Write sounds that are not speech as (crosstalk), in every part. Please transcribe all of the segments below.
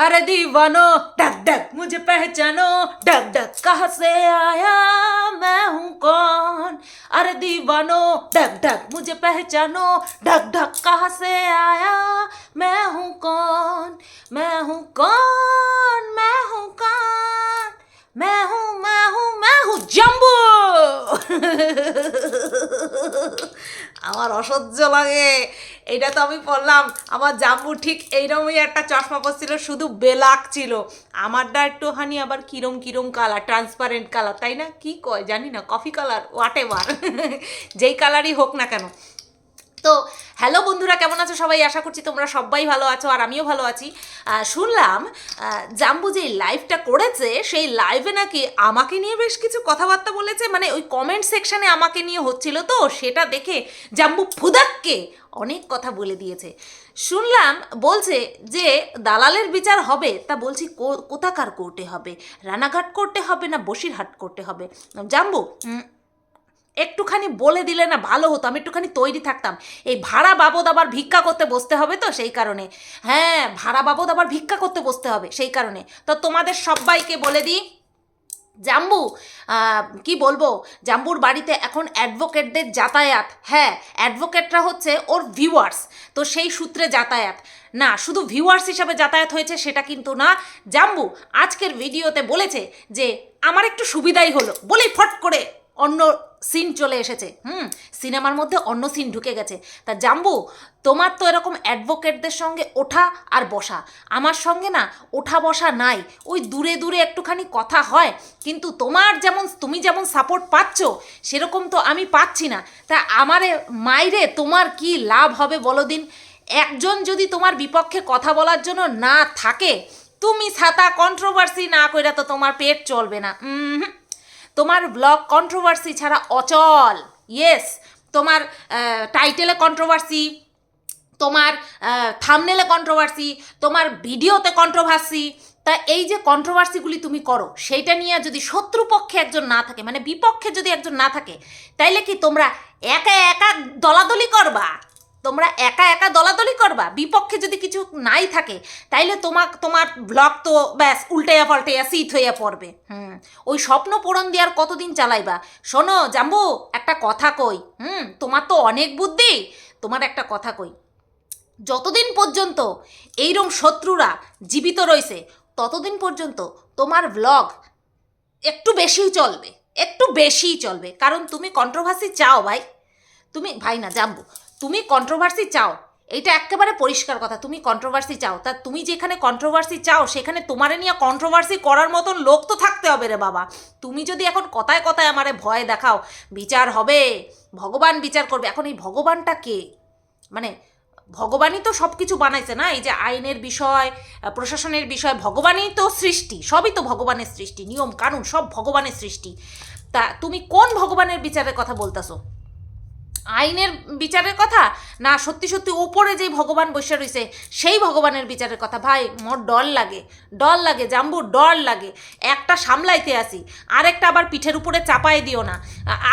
अरे दीवानो, duck duck, मुझे पहचानो। डक डक, कहा से आया, मैं हूँ कौन? अरे दीवानो, डक डक, मुझे पहचानो। डक डक, कहाँ से आया, मैं हूँ कौन? मैं हूँ कौन? मैं हूँ कौन? Mahu, mahu, mahu, জাম্বু! আমার অসহ্য লাগে। এটা তো আমি পড়লাম আমার জাম্বু ঠিক এইরকমই একটা চশমা পরছিল শুধু বেলাক ছিল। আমারটা একটুখানি আবার কিরম কিরম কালার ট্রান্সপারেন্ট কালার তাই না? কি কয়? জানি না কফি কালার হোয়াট এভার যেই কালারই হোক না কেন। তো হ্যালো বন্ধুরা, কেমন আছো সবাই? আশা করছি তোমরা সবাই ভালো আছো আর আমিও ভালো আছি। শুনলাম জাম্বু যে লাইভটা করেছে, সেই লাইভে নাকি আমাকে নিয়ে বেশ কিছু কথাবার্তা বলেছে মানে ওই কমেন্ট সেকশানে আমাকে নিয়ে হচ্ছিল তো, সেটা দেখে জাম্বু ফুদাক্কে অনেক কথা বলে দিয়েছে। শুনলাম, বলছে যে দালালের বিচার হবে, তা বলছি কোথাকার কোর্টে হবে? রানাঘাট কোর্টে হবে না বসিরহাট কোর্টে হবে? জাম্বু একটুখানি বলে দিলে না ভালো হতো, আমি একটুখানি তৈরি থাকতাম। এই ভাড়া বাবদ আবার ভিক্ষা করতে বসতে হবে তো সেই কারণে। হ্যাঁ ভাড়া বাবদ আবার ভিক্ষা করতে বসতে হবে সেই কারণে। তো তোমাদের সবাইকে বলে দিই, জাম্বু কি বলব? জাম্বুর বাড়িতে এখন অ্যাডভোকেটদের যাতায়াত। হ্যাঁ অ্যাডভোকেটরা হচ্ছে ওর ভিউয়ার্স তো সেই সূত্রে যাতায়াত। না, শুধু ভিউয়ার্স হিসাবে যাতায়াত হয়েছে সেটা কিন্তু না। জাম্বু, আজকের ভিডিওতে বলেছে যে, আমার একটু সুবিধাই হলো। বলেই ফট করে অন্য সিন চলে এসেছে। হুম, সিনেমার মধ্যে অন্য সিন ঢুকে গেছে। তা জাম্বু, তোমার তো এরকম অ্যাডভোকেটদের সঙ্গে ওঠা আর বসা। আমার সঙ্গে না ওঠা বসা নাই। ওই দূরে দূরে একটুখানি কথা হয়। কিন্তু তোমার যেমন, তুমি যেমন সাপোর্ট পাচ্ছ, সেরকম তো আমি পাচ্ছি না। তা আমারে, মাইরে তোমার কি লাভ হবে বলো দিন? একজন যদি তোমার বিপক্ষে কথা বলার জন্য না থাকে, তুমি ছাতা কন্ট্রোভার্সি না কইরা তো তোমার পেট চলবে না। উম তোমার ব্লগ কন্ট্রোভার্সি ছাড়া অচল। ইয়েস তোমার টাইটেলে কন্ট্রোভার্সি তোমার থামনেলে কন্ট্রোভার্সি তোমার ভিডিওতে কন্ট্রোভার্সি তা এই যে কন্ট্রোভার্সিগুলি তুমি করো, সেইটা নিয়ে যদি শত্রুপক্ষে একজন না থাকে মানে বিপক্ষে যদি একজন না থাকে, তাইলে কি তোমরা একা একা দলাদলি করবা? তোমরা একা একা দলাদলি করবা? বিপক্ষে যদি কিছু নাই থাকে, তাইলে তোমার তোমার ব্লগ তো ব্যাস উল্টাইয়া পাল্টাইয়া সিট হইয়া পড়বে। হুম, ওই স্বপ্ন পূরণ দেওয়ার কতদিন চালাইবা? শোনো, জাম্বু, একটা কথা কই। হুম, তোমার তো অনেক বুদ্ধি। তোমার একটা কথা কই। যতদিন পর্যন্ত এইরম শত্রুরা জীবিত রয়েছে ততদিন পর্যন্ত তোমার ব্লগ একটু বেশিই চলবে। একটু বেশিই চলবে। কারণ তুমি কন্ট্রোভার্সি চাও ভাই। তুমি, ভাই না জানব তুমি কন্ট্রোভার্সি চাও, এইটা একেবারে পরিষ্কার কথা, তুমি কন্ট্রোভার্সি চাও, তা তুমি যেখানে কন্ট্রোভার্সি চাও, সেখানে তোমারে নিয়ে কন্ট্রোভার্সি করার মতন লোক তো থাকতে হবে রে বাবা। তুমি যদি এখন কথায় কথায় আমারে ভয় দেখাও, বিচার হবে, ভগবান বিচার করবে, এখন এই ভগবানটা কে? মানে ভগবানই তো সব কিছু বানাইছে না, এই যে আইনের বিষয়, প্রশাসনের বিষয়, ভগবানই তো সৃষ্টি, সবই তো ভগবানের সৃষ্টি, নিয়ম, কানুন, সব ভগবানের সৃষ্টি। তা তুমি কোন ভগবানের বিচারের কথা বলতেছো? আইনের বিচারের কথা? না, সত্যি সত্যি উপরে যেই ভগবান বসে রয়েছে, সেই ভগবানের বিচারের কথা। ভাই, মোর ডর লাগে। ডর লাগে, জাম্বু, ডর লাগে। একটা সামলাইতে আসি, আরেকটা আবার পিঠের উপরে চাপায় দিও না।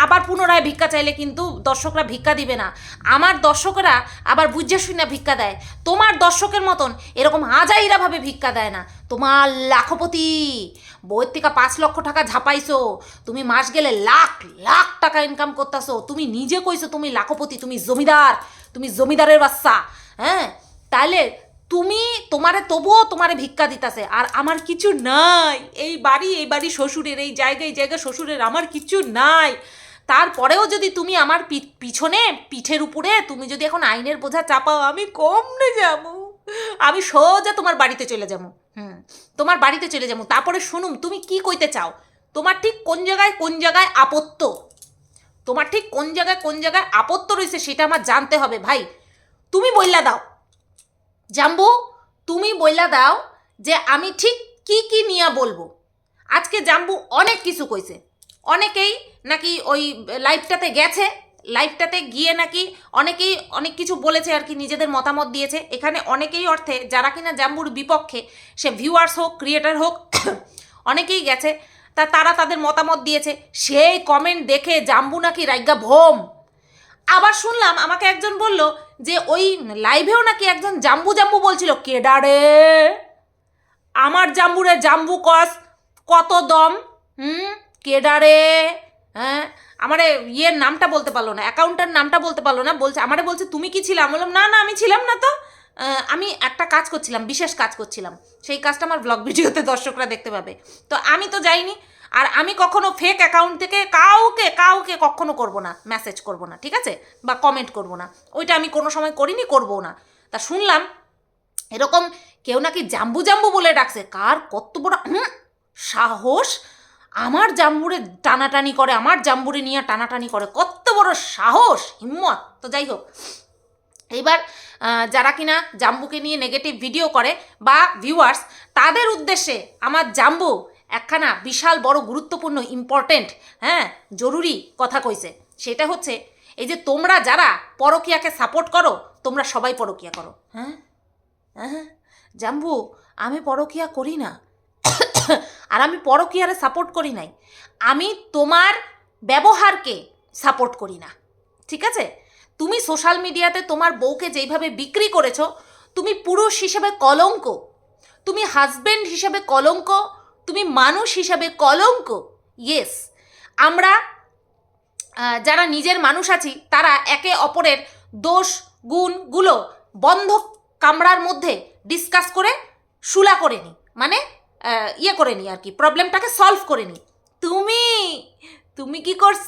আবার পুনরায় ভিক্ষা চাইলে কিন্তু দর্শকরা ভিক্ষা দিবে না। আমার দর্শকরা আবার বুঝে শুনে ভিক্ষা দেয়। তোমার দর্শকের মতন এরকম হাজাইরাভাবে ভিক্ষা দেয় না। তোমার লাখপতি! বইয়ের থেকে পাঁচ লক্ষ টাকা ঝাপাইছো। তুমি মাস গেলে লাখ লাখ টাকা ইনকাম করতেছো। তুমি নিজে কইছো তুমি লাখপতি, তুমি জমিদার, তুমি জমিদারের বাচ্চা হ্যাঁ? তাহলে তুমি তোমারে তবুও তোমারে ভিক্ষা দিতাছে। আর আমার কিছু নাই। এই বাড়ি এই বাড়ি শ্বশুরের, এই জায়গায় জায়গায় শ্বশুরের আমার কিছু নাই। তারপরেও যদি তুমি আমার পিছনে, পিঠের উপরে তুমি যদি এখন আইনের বোঝা চাপাও, আমি কমনে যাব। আমি সোজা তোমার বাড়িতে চলে যাব। হুম, তোমার বাড়িতে চলে যাব। তারপরে শুনুম, তুমি কি কইতে চাও? তোমার ঠিক কোন জায়গায় কোন জায়গায় আপত্ত? তোমার ঠিক কোন জায়গায় কোন জায়গায় আপত্ত রয়েছে সেটা আমার জানতে হবে, ভাই। তুমি বইলা দাও। জাম্বু, তুমি বইলা দাও যে আমি ঠিক কি কি নিয়ে বলব। আজকে জাম্বু অনেক কিছু কইছে। অনেকেই নাকি ওই লাইফটাতে গেছে। লাইভটাতে গিয়ে নাকি অনেকেই অনেক কিছু বলেছে আর কি, নিজেদের মতামত দিয়েছে। এখানে অনেকেই অর্থে, যারা কিনা জাম্বুর বিপক্ষে, সে ভিউয়ার্স হোক ক্রিয়েটার হোক, (coughs) অনেকেই গেছে, তা তারা তাদের মতামত দিয়েছে। সেই কমেন্ট দেখে জাম্বু নাকি রাজ্ঞা ভোম। আবার শুনলাম আমাকে একজন বলল যে ওই লাইভেও নাকি একজন জাম্বু জাম্বু বলছিল, কেডারে? আমার জাম্বুরে জাম্বু কস, কত দম? হুম? কেডারে? হ্যাঁ? আমারে ইয়ের নামটা বলতে পারল না, অ্যাকাউন্টের নামটা বলতে পারল না, বলছে, আমারে বলছে, তুমি কি ছিলাম বললাম, না না, আমি ছিলাম না তো। আমি একটা কাজ করছিলাম, বিশেষ কাজ করছিলাম। সেই কাজটা আমার ব্লগ ভিডিওতে দর্শকরা দেখতে পাবে। তো আমি তো যাইনি, আর আমি কখনো ফেক অ্যাকাউন্ট থেকে কাউকে কাউকে কখনো করব না মেসেজ করব না, ঠিক আছে? বা কমেন্ট করব না। ওইটা আমি কোনো সময় করিনি করব না। তা শুনলাম, এরকম কেউ নাকি জাম্বু জাম্বু বলে ডাকছে, কার কত বড় সাহস! আমার জাম্বুরে টানাটানি করে, আমার জাম্বুরে নিয়ে টানাটানি করে। কত বড় সাহস, হিম্মত। তো যাই হোক এইবার যারা কিনা জাম্বুকে নিয়ে নেগেটিভ ভিডিও করে বা ভিউয়ার্স তাদের উদ্দেশ্যে আমার জাম্বু একখানা বিশাল বড় গুরুত্বপূর্ণ ইম্পর্টেন্ট হ্যাঁ জরুরি কথা কইছে। সেটা হচ্ছে, এই যে তোমরা যারা পরকিয়াকে সাপোর্ট করো, তোমরা সবাই পরকিয়া করো। হ্যাঁ হ্যাঁ। জাম্বু, আমি পরকিয়া করি না। আর আমি পরকিয়ারে সাপোর্ট করি নাই। আমি তোমার ব্যবহারকে সাপোর্ট করি না। ঠিক আছে? তুমি সোশ্যাল মিডিয়াতে তোমার বউকে যেইভাবে বিক্রি করেছ, তুমি পুরুষ হিসেবে কলঙ্ক, তুমি হাজবেন্ড হিসেবে কলঙ্ক, তুমি মানুষ হিসেবে কলঙ্ক ইয়েস আমরা যারা নিজের মানুষ আছি, তারা একে অপরের দোষ গুণগুলো বন্ধ কামরার মধ্যে ডিসকাস করে শুলা করে নিই মানে ইয়ে করে নি আর কি প্রবলেমটাকে সলভ করে নি। তুমি তুমি কি করছ?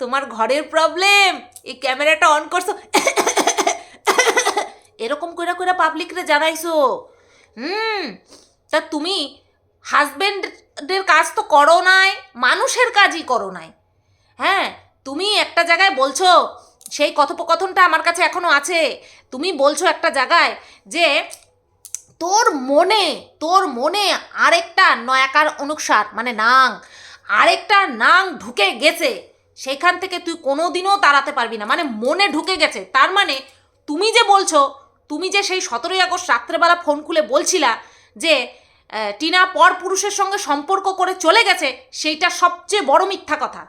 তোমার ঘরের প্রবলেম এই ক্যামেরাটা অন করছ? এরকম করে করে পাবলিকরে জানাইছো? হুম, তা তুমি হাজবেন্ডের কাজ তো করো নাই, মানুষের কাজই করো নাই। হ্যাঁ তুমি একটা জায়গায় বলছো, সেই কথোপকথনটা আমার কাছে এখনও আছে। তুমি বলছো একটা জায়গায় যে তোর মনে তোর মনে আরেকটা নয়াকার অনুসার মানে নাং, আরেকটা নাং ঢুকে গেছে। সেখান থেকে তুই কোনোদিনও তাড়াতে পারবি না। মানে মনে ঢুকে গেছে। তার মানে তুমি যে বলছো, তুমি যে সেই সতেরোই আগস্ট রাত্রেবেলা ফোন খুলে বলছিলা যে টিনা পর পুরুষের সঙ্গে সম্পর্ক করে চলে গেছে, সেইটা সবচেয়ে বড় মিথ্যা কথা।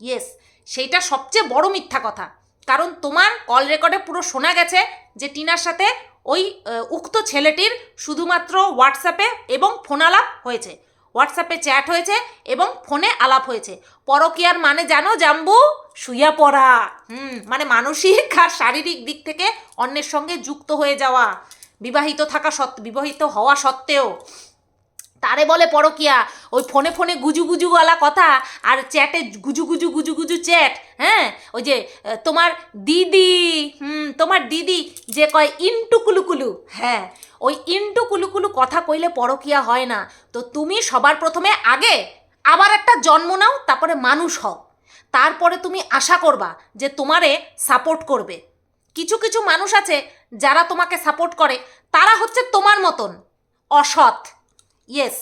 ইয়েস সেইটা সবচেয়ে বড় মিথ্যা কথা। কারণ তোমার কল রেকর্ডে পুরো শোনা গেছে যে টিনার সাথে ওই উক্ত ছেলেটির শুধুমাত্র হোয়াটসঅ্যাপে এবং ফোন আলাপ হয়েছে। হোয়াটসঅ্যাপে চ্যাট হয়েছে এবং ফোনে আলাপ হয়েছে। পরকিয়ার মানে জানো জাম্বু? শুইয়া পড়া। হুম মানে মানসিক আর শারীরিক দিক থেকে অন্যের সঙ্গে যুক্ত হয়ে যাওয়া। বিবাহিত থাকা সত্ত্বে, বিবাহিত হওয়া সত্ত্বেও। তারে বলে পরকিয়া। ওই ফোনে ফোনে গুজু গুজু গলা কথা আর চ্যাটে গুজু গুজু গুজু গুজু চ্যাট হ্যাঁ? ওই যে তোমার দিদি, হুম, তোমার দিদি যে কয় ইন্টু কুলুকুলু হ্যাঁ? ওই ইন্টু কুলুকুলু কথা কইলে পরকিয়া হয় না। তো তুমি সবার প্রথমে আগে আবার একটা জন্ম নাও, তারপরে মানুষ হও। তারপরে তুমি আশা করবা যে তোমারে সাপোর্ট করবে। কিছু কিছু মানুষ আছে যারা তোমাকে সাপোর্ট করে, তারা হচ্ছে তোমার মতন অসৎ। ইয়েস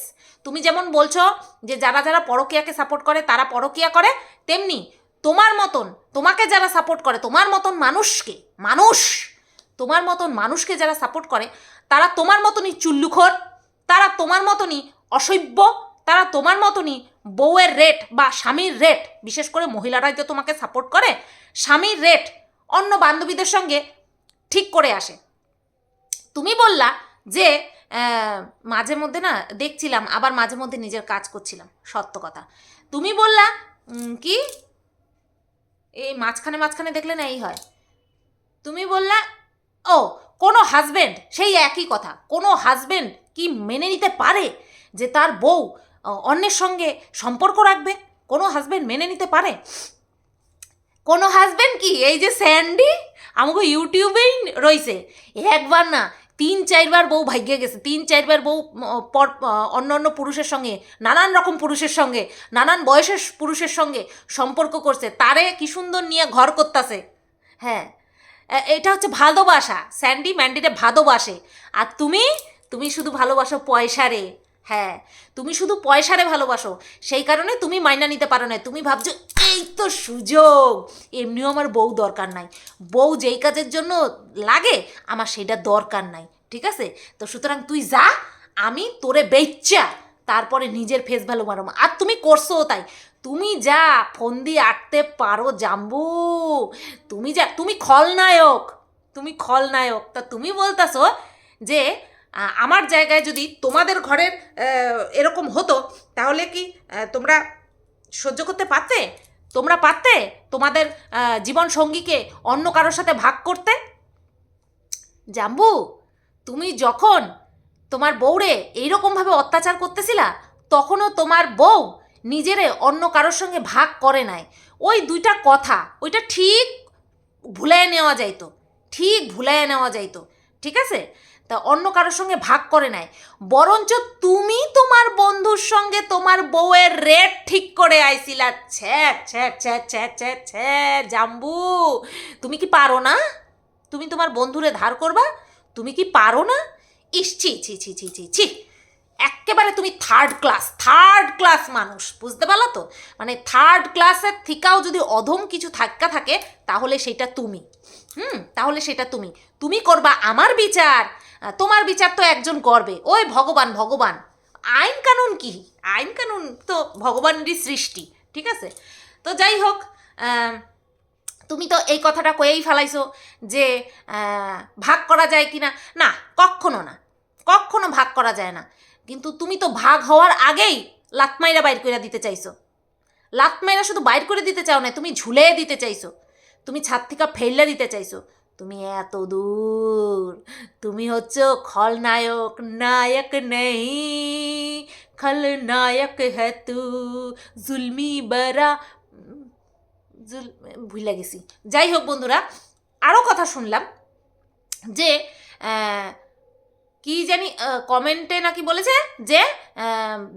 তুমি যেমন বলছো যে যারা যারা পরকিয়াকে সাপোর্ট করে, তারা পরকিয়া করে, তেমনি তোমার মতন, তোমাকে যারা সাপোর্ট করে, তোমার মতন মানুষকে, মানুষ, তোমার মতন মানুষকে যারা সাপোর্ট করে, তারা তোমার মতনই চুল্লুখোর, তারা তোমার মতনই অসভ্য, তারা তোমার মতনই বউয়ের রেট বা স্বামীর রেট বিশেষ করে মহিলারাই তো তোমাকে সাপোর্ট করে, স্বামীর রেট অন্য বান্ধবীদের সঙ্গে ঠিক করে আসে। তুমি বললা যে মাঝে মধ্যে না দেখছিলাম, আবার মাঝে মধ্যে নিজের কাজ করছিলাম, সত্য কথা। তুমি বললা কি? এই মাঝখানে মাঝখানে দেখলে না এই হয়। তুমি বললা, ও, কোনো হাজবেন্ড সেই একই কথা, কোনো হাজবেন্ড কি মেনে নিতে পারে যে তার বউ অন্যের সঙ্গে সম্পর্ক রাখবে? কোনো হাজবেন্ড মেনে নিতে পারে? কোনো হাজবেন্ড কি, এই যে স্যান্ডি আমাকে ইউটিউবেই রইছে। একবার না তিন চারবার বউ ভাগ্যে গেছে, তিন চারবার বউ পর অন্য অন্য পুরুষের সঙ্গে, নানান রকম পুরুষের সঙ্গে, নানান বয়সের পুরুষের সঙ্গে সম্পর্ক করছে, তারে কি সুন্দর নিয়ে ঘর করতেছে। হ্যাঁ এটা হচ্ছে ভালোবাসা, স্যান্ডি ম্যান্ডিটা ভালোবাসে। আর তুমি তুমি শুধু ভালোবাসো পয়সারে হ্যাঁ তুমি শুধু পয়সারে ভালোবাসো, সেই কারণে তুমি মাইনা নিতে পারো না। তুমি ভাবছ, এই তো সুযোগ, এমনিও আমার বউ দরকার নাই। বউ যেই কাজের জন্য লাগে, আমার সেটা দরকার নাই, ঠিক আছে? তো সুতরাং তুই যা, আমি তোরে বেচ্চা তারপরে নিজের ফেস ভ্যালু মারো আর তুমি করছ তাই। তুমি যা ফোন দিয়ে আটতে পারো, জাম্বু। তুমি যা, তুমি খলনায়ক তুমি খলনায়ক। তা তুমি বলতাছো যে আমার জায়গায় যদি তোমাদের ঘরের এরকম হতো, তাহলে কি তোমরা সহ্য করতে পারতে? তোমরা পারতে তোমাদের জীবন সঙ্গীকে অন্য কারোর সাথে ভাগ করতে? জাম্বু, তুমি যখন তোমার বউরে এইরকমভাবে অত্যাচার করতেছিলা, তখনও তোমার বউ নিজেরে অন্য কারোর সঙ্গে ভাগ করে নাই। ওই দুইটা কথা, ওইটা ঠিক ভুলাই নেওয়া যাইতো, ঠিক ভুলাই নেওয়া যাইতো, ঠিক আছে? তা অন্য কারোর সঙ্গে ভাগ করে নাই বরঞ্চ তুমি তোমার বন্ধুর সঙ্গে তোমার বউয়ের রেট ঠিক করে আইছিলা জাম্বু, তুমি কি পারো না? তুমি তোমার বন্ধুরে ধার করবা? তুমি কি পারো না? ইস, ছি ছি ছি ছি ছি ছি। একেবারে তুমি থার্ড ক্লাস থার্ড ক্লাস মানুষ, বুঝতে পারলা তো? মানে থার্ড ক্লাসের থেকেও যদি অধম কিছু থাক্কা থাকে, তাহলে সেটা তুমি। হুম, তাহলে সেটা তুমি। তুমি করবা আমার বিচার। তোমার বিচার তো একজন করবে ওই ভগবান ভগবান। আইন কানুন কি? আইন কানুন তো ভগবানেরই সৃষ্টি, ঠিক আছে? তো যাই হোক তুমি তো এই কথাটা কয়েই ফেলাইছো যে ভাগ করা যায় কি না না কখনো না। কখনো ভাগ করা যায় না। কিন্তু তুমি তো ভাগ হওয়ার আগেই লাতমাইরা বাইর করে দিতে চাইছো। লাতমাইরা শুধু বাইর করে দিতে চাও না তুমি ঝুলে দিতে চাইছো। তুমি ছাদ থেকে ফেললে দিতে চাইছো। তুমি এত দূর। তুমি হচ্ছে খলনায়ক, নায়ক নেই। খলনায়ক তু, জুলমি বরা, জুল ভুলে গেছি। যাই হোক বন্ধুরা আরও কথা শুনলাম যে কি জানি কমেন্টে নাকি বলেছে যে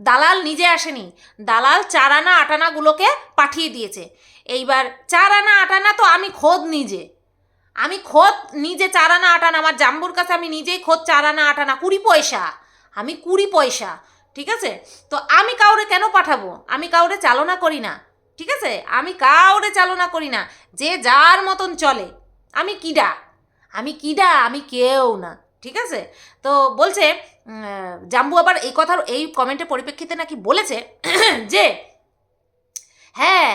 দালাল নিজে আসেনি। দালাল চার আনা আটানাগুলোকে পাঠিয়ে দিয়েছে। এইবার চার আনা আটানা তো আমি খোদ নিজে। আমি খোদ নিজে চার আনা আটানা, আমার জাম্বুর কাছে আমি নিজেই খোদ চার আনা আটানা, কুড়ি পয়সা। আমি কুড়ি পয়সা, ঠিক আছে? তো আমি কাউরে কেন পাঠাবো? আমি কাউরে চালনা করি না, ঠিক আছে? আমি কাউরে চালনা করি না, যে যার মতন চলে। আমি কিডা? আমি কিডা? আমি কেউ না, ঠিক আছে? তো বলছে জাম্বু আবার এই কথার, এই কমেন্টের পরিপ্রেক্ষিতে নাকি বলেছে, যে হ্যাঁ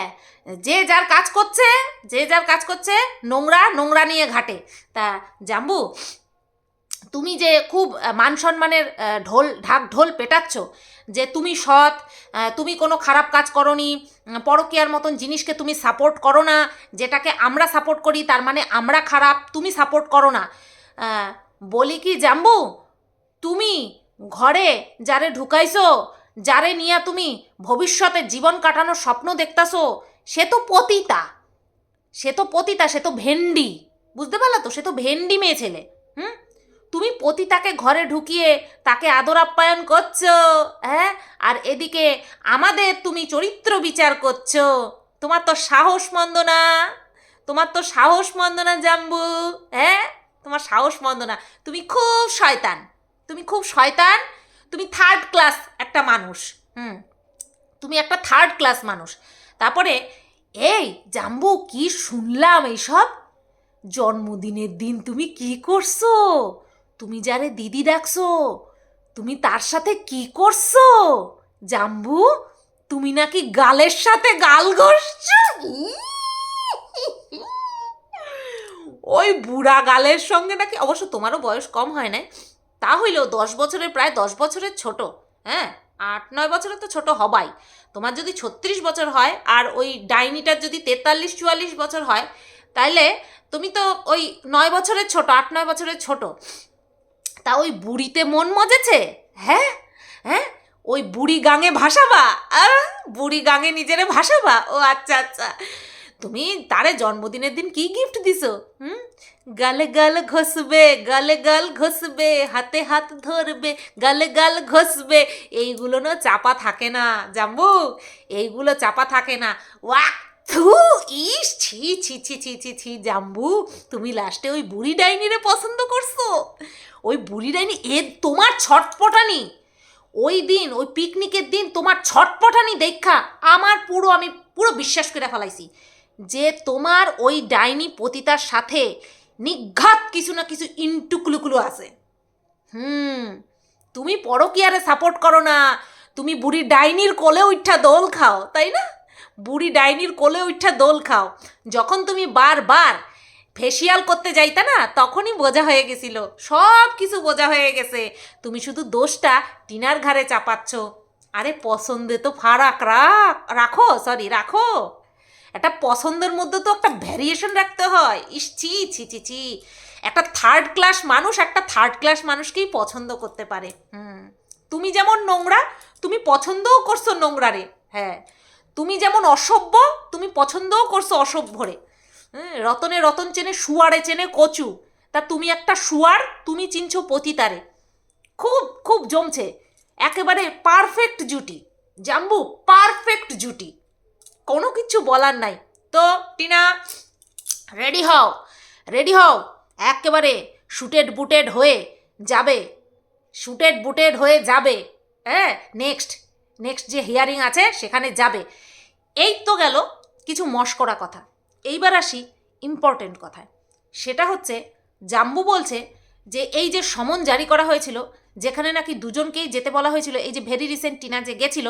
যে যার কাজ করছে, যে যার কাজ করছে, নোংরা নোংরা নিয়ে ঘাটে। তা জাম্বু, তুমি যে খুব মান সম্মানের ঢোল, ঢাক ঢোল পেটাচ্ছ, যে তুমি সৎ তুমি কোনো খারাপ কাজ করনি পরকীয়ার মতন জিনিসকে তুমি সাপোর্ট করো না, যেটাকে আমরা সাপোর্ট করি, তার মানে আমরা খারাপ, তুমি সাপোর্ট করো না। বলি কি জাম্বু, তুমি ঘরে যারে ঢুকাইছো, যারে নিয়ে তুমি ভবিষ্যতে জীবন কাটানোর স্বপ্ন দেখতাছো সে তো পতিতা। সে তো পতিতা, সে তো ভেন্ডি। বুঝতে পারলা তো? সে তো ভেন্ডি মেয়ে ছেলে। হুম? তুমি পতিতাকে ঘরে ঢুকিয়ে তাকে আদর আপ্যায়ন করছ হ্যাঁ? আর এদিকে আমাদের তুমি চরিত্র বিচার করছ। তোমার তো সাহস মন্দ না। তোমার তো সাহস মন্দ না, জাম্বু। হ্যাঁ? তোমার সাহস মন্দ না। তুমি খুব শয়তান। তুমি খুব শয়তান। তুমি থার্ড ক্লাস একটা মানুষ। হুম? তুমি একটা থার্ড ক্লাস মানুষ। তারপরে, এই, জাম্বু, কি শুনলাম এইসব? জন্মদিনের দিন তুমি কি করছ? তুমি যারে দিদি ডাকছো, তুমি তার সাথে কি করছ? জাম্বু, তুমি নাকি গালের সাথে গাল ঘষছো? ওই বুড়া গালের সঙ্গে নাকি, অবশ্য তোমারও বয়স কম হয় না তা হইলেও দশ বছরের, প্রায় দশ বছরের ছোট হ্যাঁ? আট, নয় বছরে তো ছোট হবাই। তোমার যদি ছত্রিশ বছর হয় আর ওই ডাইনিটার যদি তেতাল্লিশ, চুয়াল্লিশ বছর হয় তাহলে তুমি তো ওই নয় বছরের ছোট, আট, নয় বছরের ছোট। তা ওই বুড়িতে মন মজেছে? হ্যাঁ? হ্যাঁ? ওই বুড়ি গাঙে ভাসাবা? আর বুড়ি গাঙে নিজেরে ভাসাবা? ও আচ্ছা আচ্ছা। তুমি তারে জন্মদিনের দিন কি গিফট দিছো? হুম? গালে গাল ঘষবে, গালে গাল ঘষবে, হাতে হাত ধরবে, গালে গাল ঘষবে। এইগুলো না চাপা থাকে না, জাম্বু। এইগুলো চাপা থাকে না। ওয়া থু, ইস, ছি ছি ছি ছি ছি ছি, জাম্বু। তুমি লাস্টে ওই বুড়ি ডাইনিরে পছন্দ করছ? ওই বুড়ি ডাইনি এ তোমার ছটপটানি। ওই দিন, ওই পিকনিকের দিন তোমার ছটপটানি দেখা। আমার পুরো আমি পুরো বিশ্বাস করে ফেলাইছি। যে তোমার ওই ডাইনি পতিতার সাথে নিঘাত কিছু না কিছু ইন্টুকুলুকুলু আছে। হুম, তুমি পরকিয়ারে সাপোর্ট করো না। তুমি বুড়ি ডাইনির কোলে উঠা দোল খাও, তাই না? বুড়ি ডাইনির কোলে উঠা দোল খাও। যখন তুমি বারবার ফেসিয়াল করতে যাইতে না, তখনই বোঝা হয়ে গেছিল। সব কিছু বোঝা হয়ে গেছে। তুমি শুধু দোষটা টিনার ঘাড়ে চাপাচ্ছ। আরে পছন্দে তো ফারাক, রাখ, রাখো সরি রাখো। একটা পছন্দের মধ্যে তো একটা ভ্যারিয়েশন রাখতে হয়। ইস ছি ছি ছি ছি। একটা থার্ড ক্লাস মানুষ একটা থার্ড ক্লাস মানুষকেই পছন্দ করতে পারে। হুম। তুমি যেমন নোংরা তুমি পছন্দও করছ নোংরারে। হ্যাঁ। তুমি যেমন অসভ্য তুমি পছন্দও করছ অসভ্যরে। হ্যাঁ, রতনে রতন চেনে শুয়ারে চেনে কচু। তা তুমি একটা শুয়ার তুমি চিনছো পতিতারে। খুব খুব জমছে। একেবারে পারফেক্ট জুটি। জাম্বু পারফেক্ট জুটি। কোনো কিছু বলার নাই। তো টিনা, রেডি হও রেডি হও। একেবারে শুটেড বুটেড হয়ে যাবে। শুটেড বুটেড হয়ে যাবে। হ্যাঁ নেক্সট নেক্সট যে হিয়ারিং আছে সেখানে যাবে। এই তো গেল কিছু মস্করা কথা। এইবার আসি ইম্পর্টেন্ট কথায়। সেটা হচ্ছে, জাম্বু বলছে যে এই যে সমন জারি করা হয়েছিল, যেখানে নাকি দুজনকেই যেতে বলা হয়েছিল, এই যে ভেরি রিসেন্ট টিনা যে গেছিল,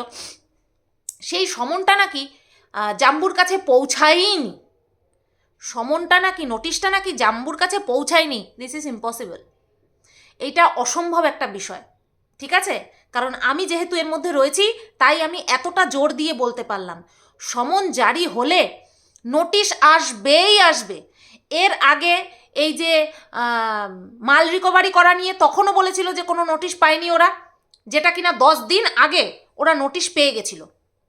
সেই সমনটা নাকি জাম্বুর কাছে পৌঁছায়নি সমনটা নাকি, নোটিশটা নাকি জাম্বুর কাছে পৌঁছায়নি? দিস ইজ ইম্পসিবল এইটা অসম্ভব একটা বিষয়, ঠিক আছে? কারণ আমি যেহেতু এর মধ্যে রয়েছি, তাই আমি এতটা জোর দিয়ে বলতে পারলাম। সমন জারি হলে নোটিশ আসবেই আসবে। এর আগে এই যে মাল রিকভারি করা নিয়ে তখনও বলেছিল যে কোনো নোটিশ পায়নি ওরা, যেটা কিনা দশ দিন আগে ওরা নোটিশ পেয়ে গেছিল।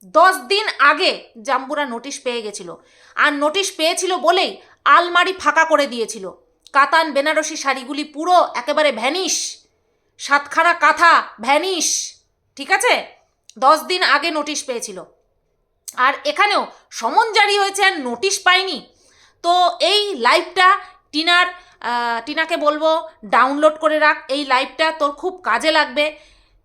দশ দিন আগে জাম্বুরা নোটিশ পেয়ে গেছিল। আর নোটিশ পেয়েছিল বলেই আলমারি ফাঁকা করে দিয়েছিল। কাতান, বেনারসি শাড়িগুলি পুরো একেবারে ভ্যানিশ। সাতখানা কাঁথা ভ্যানিশ। ঠিক আছে? দশ দিন আগে নোটিশ পেয়েছিল। আর এখানেও সমন জারি হয়েছে আর নোটিশ পাইনি। তো এই লাইভটা টিনার টিনাকে বলব, ডাউনলোড করে রাখ। এই লাইভটা তোর খুব কাজে লাগবে।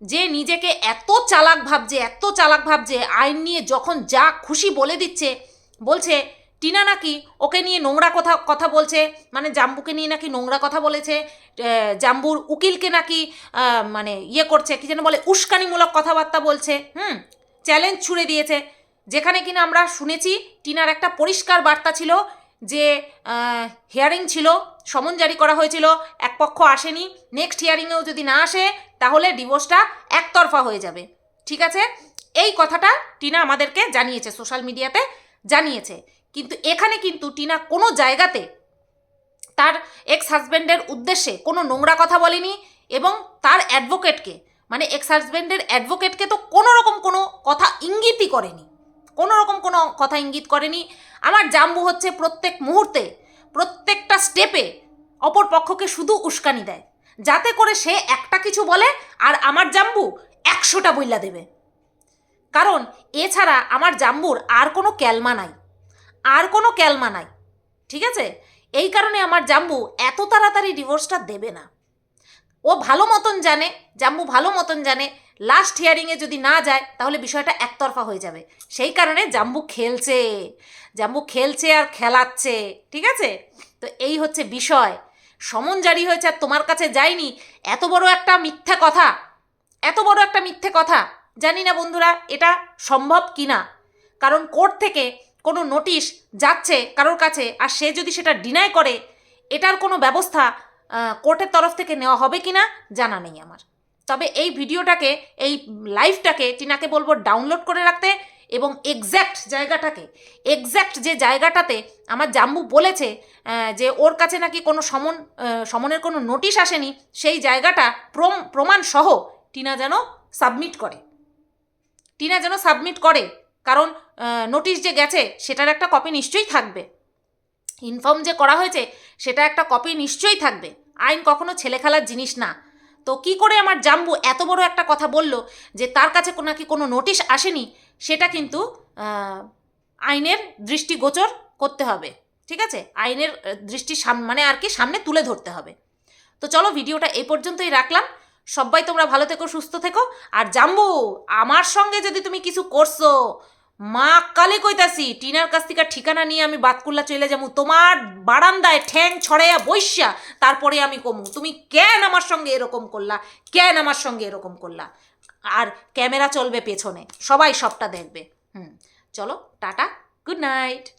যে নিজেকে এত চালাক ভাবছে, এত চালাক ভাবছে, আইন নিয়ে যখন যা খুশি বলে দিচ্ছে, বলছে, টিনা নাকি ওকে নিয়ে নোংরা কথা কথা বলছে মানে জাম্বুকে নিয়ে নাকি নোংরা কথা বলেছে জাম্বুর উকিলকে নাকি মানে ইয়ে করছে, কি যেন বলে, উস্কানিমূলক কথাবার্তা বলছে, হুম, চ্যালেঞ্জ ছুড়ে দিয়েছে। যেখানে কিনা আমরা শুনেছি, টিনার একটা পরিষ্কার বার্তা ছিল যে হিয়ারিং ছিল, সমন জারি করা হয়েছিল, এক পক্ষ আসেনি নেক্সট হিয়ারিংয়েও যদি না আসে তাহলে ডিভোর্সটা একতরফা হয়ে যাবে। ঠিক আছে? এই কথাটা টিনা আমাদেরকে জানিয়েছে সোশ্যাল মিডিয়াতে জানিয়েছে। কিন্তু এখানে কিন্তু টিনা কোনো জায়গাতে তার এক্স হাজব্যান্ডের উদ্দেশ্যে কোনো নোংরা কথা বলেনি এবং তার অ্যাডভোকেটকে মানে এক্স হাজব্যান্ডের অ্যাডভোকেটকে তো কোনো রকম কোনো কথা ইঙ্গিতই করেনি। কোনো রকম কোনো কথা ইঙ্গিত করেনি। আমার জাম্বু হচ্ছে প্রত্যেক মুহূর্তে, প্রত্যেকটা স্টেপে অপর পক্ষকে শুধু উস্কানি দেয়। যাতে করে সে একটা কিছু বলে আর আমার জাম্বু একশোটা বইলা দেবে। কারণ এছাড়া আমার জাম্বুর আর কোনো ক্যালমা নাই, আর কোনো ক্যালমা নাই, ঠিক আছে? এই কারণে আমার জাম্বু এত তাড়াতাড়ি ডিভোর্সটা দেবে না। ও ভালো মতন জানে, জাম্বু ভালো মতন জানে লাস্ট হিয়ারিংয়ে যদি না যায়, তাহলে বিষয়টা একতরফা হয়ে যাবে। সেই কারণে জাম্বু খেলছে জাম্বু খেলছে আর খেলাচ্ছে, ঠিক আছে? তো এই হচ্ছে বিষয়। সমন জারি হয়েছে আর তোমার কাছে যায়নি। এত বড় একটা মিথ্যে কথা। এত বড় একটা মিথ্যে কথা। জানি না বন্ধুরা, এটা সম্ভব কি না কারণ কোর্ট থেকে কোনো নোটিশ যাচ্ছে কারোর কাছে আর সে যদি সেটা ডিনাই করে, এটার কোনো ব্যবস্থা কোর্টের তরফ থেকে নেওয়া হবে কি না জানা নেই আমার। তবে এই ভিডিওটাকে, এই লাইভটাকে টিনাকে বলব ডাউনলোড করে রাখতে এবং এক্স্যাক্ট জায়গাটাকে এক্স্যাক্ট যে জায়গাটাতে আমার জাম্বু বলেছে যে ওর কাছে নাকি কোনো সমন সমনের কোনো নোটিশ আসেনি, সেই জায়গাটা প্রম- প্রমাণ সহ টিনা যেন সাবমিট করে। টিনা যেন সাবমিট করে, কারণ নোটিশ যে গেছে, সেটার একটা কপি নিশ্চয়ই থাকবে। ইনফর্ম যে করা হয়েছে, সেটা একটা কপি নিশ্চয়ই থাকবে। আইন কখনো ছেলে খেলার জিনিস না। তো কি করে আমার জাম্বু এত বড় একটা কথা বলল যে তার কাছে নাকি কোনো নোটিশ আসেনি, সেটা কিন্তু আইনের দৃষ্টিগোচর করতে হবে, ঠিক আছে? আইনের দৃষ্টি সাম মানে আর কি সামনে তুলে ধরতে হবে। তো চলো ভিডিওটা এই পর্যন্তই রাখলাম। সবাই তোমরা ভালো থেকো, সুস্থ থেকো। আর জাম্বু, আমার সঙ্গে যদি তুমি কিছু করছ মা কালে কইতাছি, টিনার কাছ থেকে ঠিকানা নিয়ে আমি বাতকুল্লা চলে যাব তোমার বারান্দায় ঠ্যাং ছড়াইয়া বৈশ্যা তারপরে আমি কমু। তুমি কেন আমার সঙ্গে এরকম করলা? কেন আমার সঙ্গে এরকম করলা? আর ক্যামেরা চলবে পেছনে। সবাই সবটা দেখবে। হুম। চলো, টাটা। Good night.